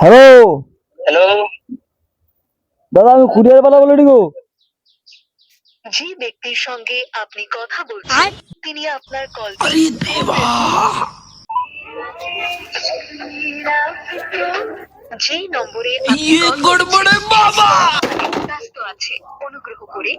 Hello. Hello. দাদা আমি courier বালা বলে গো যে ব্যক্তির সঙ্গে আপনি কথা বলছেন তিনি আপনার কল যেই নম্বরে বাবা ব্যস্ত আছে অনুগ্রহ করে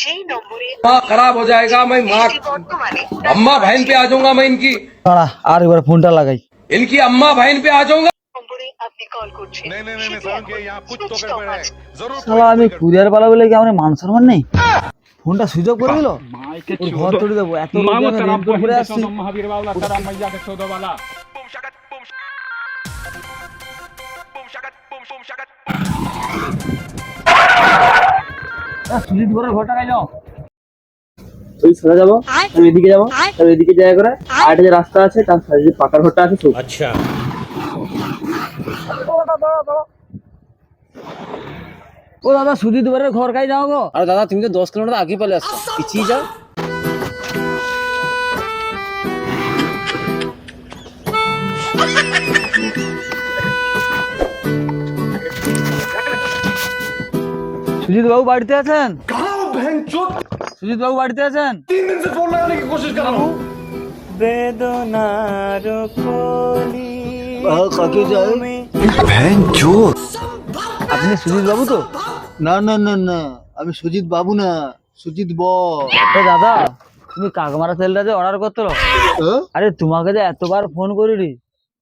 যেই নম্বরে माँ खराब हो जाएगा मैं माँ এটি বর্তমানে अम्मा बहन पे आ जाऊंगा मैं इनकी দাঁড়া আর এবার ফোনটা লাগাই इनकी अम्मा बहन पे आ जाऊंगा নম্বরে আপনি কল করছেন नहीं नहीं नहीं नहीं সেটি समझ गए এখন यहाँ कुछ तो switched off गड़बड़ है আছে। जरूर শালা আমি কুরিয়ার বালা বলে কি আমার মান সম্মান নেই ফোনটা সুইচ অফ করে দিল ওর ঘর তুলে যাওয়া যে রাস্তা আছে তার সাথে যে পাকার ঘরটা আছে আচ্ছা। ও দাদা সুজিত ঘর খাই যাও গো? আর দাদা তুমি তো দশ কিলোমিটার আগে পালে আসছো। পিছিয়ে যাও। সুজিত বাবু বাড়িতে আছেন? সুজিত বাবু বাড়িতে আছেন? তিন দিন ফোন কোশিশ বেদনার কলি কাকে আপনি সুজিত বাবু তো? না না না না আমি সুজিত বাবু না সুজিত ব আচ্ছা, দাদা তুমি কাকমারা সেলটা যে অর্ডার করতো হ্যাঁ? আরে তোমাকে যে এতবার ফোন করিনি।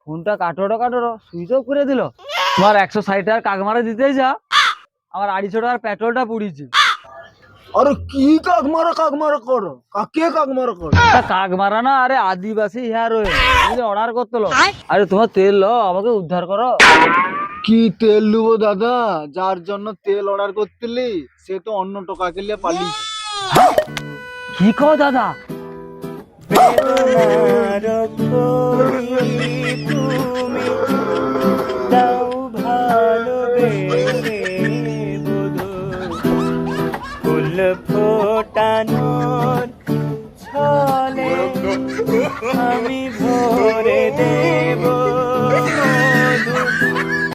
ফোনটা কাটোরো কাটোরো সুইচ অফ করে দিল। তোমার একশো ষাট টাকার কাকমারা দিতেই যা। আমার আড়াইশো টাকার পেট্রোলটা পুড়িয়েছে। আরে কি কাক মারা কাক মারা করো? কাকে কাক মারা করো? তা কাকমারা না আরে আদিবাসী হেয়ার অয়েল তুমি অর্ডার করতে লো। আরে তোমার তেল লো আমাকে উদ্ধার করো। কি তেল নেব দাদা? যার জন্য তেল অর্ডার করতেলি সে তো অন্য টোকাকে লিয়ে পালি। কি কো দাদা? ফোটানোর ছলে আমি ভরে দেয়